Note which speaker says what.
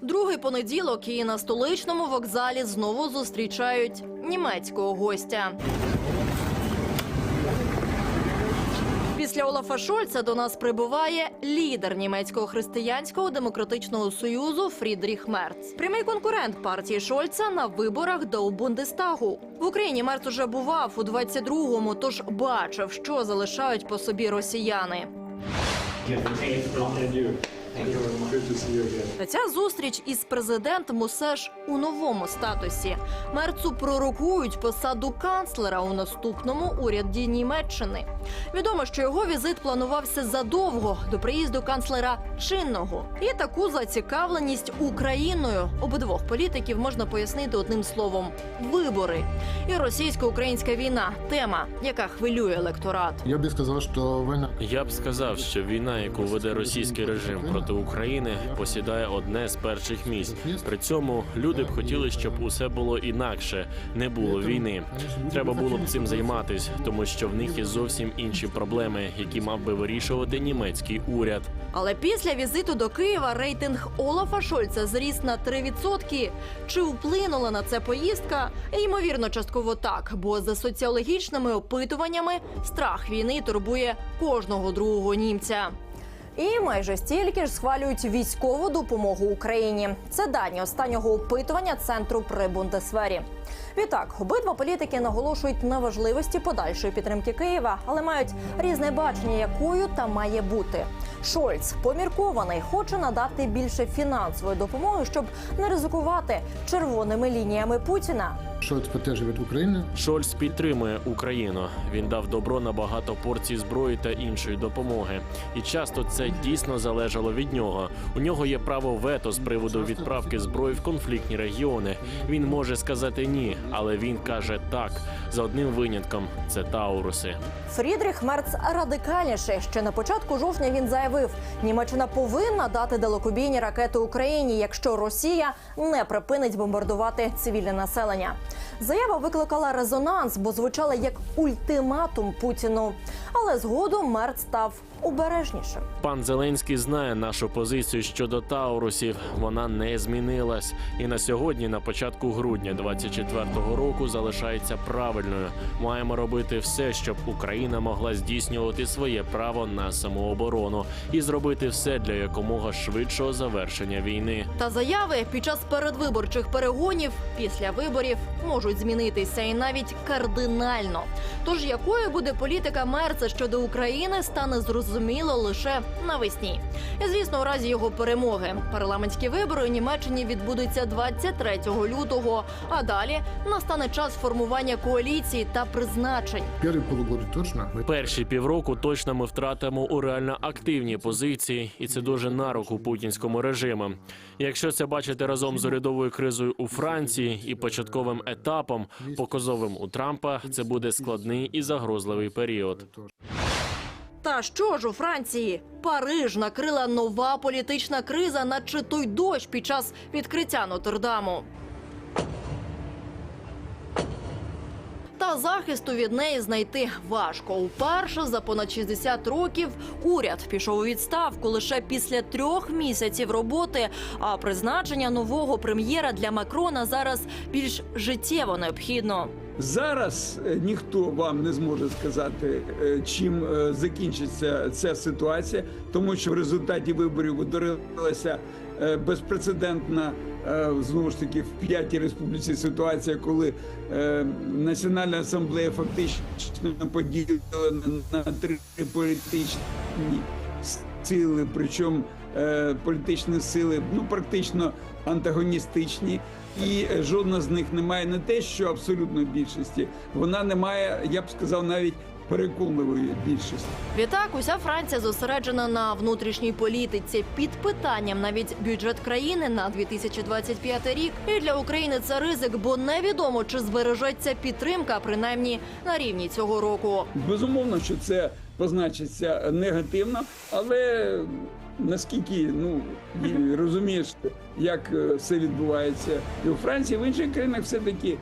Speaker 1: Другий понеділок і на столичному вокзалі знову зустрічають німецького гостя. Після Олафа Шольца до нас прибуває лідер німецького християнського демократичного союзу Фрідріх Мерц. Прямий конкурент партії Шольца на виборах до Бундестагу. В Україні Мерц уже бував у 22-му, тож бачив, що залишають по собі росіяни. Ця зустріч із президентом усе ж у новому статусі. Мерцу пророкують посаду канцлера у наступному уряді Німеччини. Відомо, що його візит планувався задовго до приїзду канцлера чинного. І таку зацікавленість Україною обидвох політиків можна пояснити одним словом: вибори. І російсько-українська війна тема, яка хвилює електорат.
Speaker 2: Я би сказав, що війна
Speaker 3: Я б сказав, що війна, яку веде російський режим проти України, посідає одне з перших місць. При цьому люди б хотіли, щоб усе було інакше, не було війни. Треба було б цим займатись, тому що в них є зовсім інші проблеми, які мав би вирішувати німецький уряд.
Speaker 1: Але після візиту до Києва рейтинг Олафа Шольца зріс на 3%. Чи вплинула на це поїздка? Ймовірно, частково так, бо за соціологічними опитуваннями страх війни турбує кожного другого німця. І майже стільки ж схвалюють військову допомогу Україні. Це дані останнього опитування центру при Бундесвері. Відтак, обидва політики наголошують на важливості подальшої підтримки Києва, але мають різне бачення, якою та має бути. Шольц поміркований, хоче надати більше фінансової допомоги, щоб не ризикувати червоними лініями Путіна.
Speaker 2: Шольц підтримує Україну.
Speaker 3: Шольц підтримує Україну. Він дав добро на багато порцій зброї та іншої допомоги. І часто це дійсно залежало від нього. У нього є право вето з приводу відправки зброї в конфліктні регіони. Він може сказати ні, але він каже так за одним винятком це Тауруси.
Speaker 1: Фрідріх Мерц радикальніший. Ще на початку жовтня він заявив, Німеччина повинна дати далекобійні ракети Україні, якщо Росія не припинить бомбардувати цивільне населення. Заява викликала резонанс, бо звучала як ультиматум Путіну. Але згодом Мерц став обережнішим.
Speaker 3: Пан Зеленський знає нашу позицію щодо Таурусів. Вона не змінилась, і на сьогодні, на початку грудня 24-го року, залишається правильною. Маємо робити все, щоб Україна могла здійснювати своє право на самооборону і зробити все для якомога швидшого завершення війни.
Speaker 1: Та заяви під час передвиборчих перегонів після виборів можуть змінитися і навіть кардинально. Тож якою буде політика Мерца щодо України, стане зрозуміло лише навесні. І звісно, у разі його перемоги парламентські вибори у Німеччині відбудуться 23 лютого. А далі настане час формування коаліції та призначень.
Speaker 2: Перші
Speaker 3: півроку точно ми втратимо у реально активні позиції, і це дуже на руку путінському режиму. Якщо це бачити разом з урядовою кризою у Франції і початковим етапом, показовим у Трампа, це буде складний і загрозливий період.
Speaker 1: Та що ж у Франції? Париж накрила нова політична криза, наче той дощ під час відкриття Нотр-Даму. Захисту від неї знайти важко. Уперше за понад 60 років уряд пішов у відставку лише після трьох місяців роботи. А призначення нового прем'єра для Макрона зараз більш життєво необхідно.
Speaker 4: Зараз е, ніхто вам не зможе сказати, е, чим е, закінчиться ця ситуація, тому що в результаті виборів утворилася безпрецедентна знову ж таки в п'ятій республіці ситуація, коли Національна асамблея фактично поділена на три політичні сили, причому політичні сили ну практично антагоністичні, і е, жодна з них не має не те, що абсолютної більшості, вона не має, я б сказав, навіть переконливої більшості.
Speaker 1: Відтак, уся Франція зосереджена на внутрішній політиці під питанням навіть бюджет країни на 2025 рік. І для України це ризик, бо невідомо чи збережеться підтримка, принаймні на рівні цього року.
Speaker 4: Безумовно, що це позначиться негативно, але наскільки ну розумієш, як е, все відбувається і у Франції, в інших країнах все таки